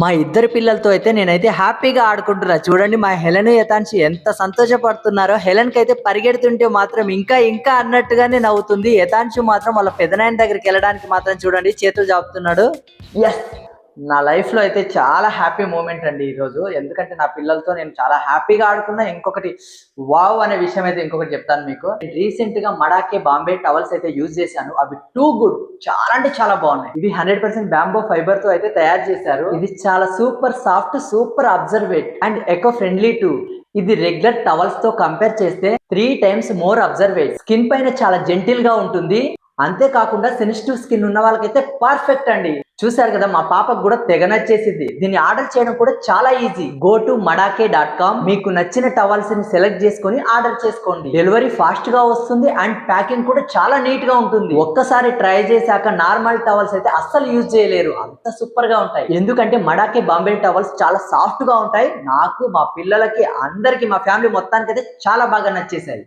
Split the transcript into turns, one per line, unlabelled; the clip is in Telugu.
మా ఇద్దరు పిల్లలతో అయితే నేనైతే హ్యాపీగా ఆడుకుంటున్నా. చూడండి మా హెలెన్ యతాన్షి ఎంత సంతోషపడుతున్నారో. హెలెన్కి అయితే పరిగెడుతుంటే మాత్రం ఇంకా ఇంకా అన్నట్టుగానే నవ్వుతుంది. యతాన్షి మాత్రం వాళ్ళ పెదనాయన దగ్గరికి వెళ్ళడానికి మాత్రం చూడండి చేతులు చాపుతున్నాడు ఎస్ నా లైఫ్లో అయితే చాలా హ్యాపీ మూమెంట్ అండి ఈ రోజు. ఎందుకంటే నా పిల్లలతో నేను చాలా హ్యాపీగా ఆడుకున్నా. ఇంకొకటి వావ్ అనే విషయం అయితే ఇంకొకటి చెప్తాను మీకు. రీసెంట్గా మడాకే బాంబే టవల్స్ అయితే యూజ్ చేశాను. అవి టూ గుడ్ చాలా అంటే చాలా బాగున్నాయి. ఇవి హండ్రెడ్ పర్సెంట్ బ్యాంబో ఫైబర్తో అయితే తయారు చేశారు. ఇది చాలా super soft super absorbent and eco friendly too ఇది రెగ్యులర్ టవల్స్తో కంపేర్ చేస్తే three times more absorbent skin పైన చాలా జెంటిల్గా ఉంటుంది. అంతేకాకుండా సెన్సిటివ్ స్కిన్ ఉన్న వాళ్ళకైతే పర్ఫెక్ట్ అండి. చూశారు కదా మా పాపకు కూడా తెగ నచ్చేసింది. దీన్ని ఆర్డర్ చేయడం కూడా చాలా easy. Go to Madake dot com మీకు నచ్చిన టవల్స్ని సెలెక్ట్ చేసుకొని ఆర్డర్ చేసుకోండి. డెలివరీ ఫాస్ట్గా వస్తుంది అండ్ ప్యాకింగ్ కూడా చాలా నీట్గా ఉంటుంది. ఒక్కసారి ట్రై చేశాక నార్మల్ టవల్స్ అయితే అస్సలు యూజ్ చేయలేరు. అంత సూపర్గా ఉంటాయి. ఎందుకంటే మడాకే బాంబే టవల్స్ చాలా సాఫ్ట్గా ఉంటాయి. నాకు మా పిల్లలకి అందరికి మా ఫ్యామిలీ మొత్తానికి అయితే చాలా బాగా నచ్చేసాయి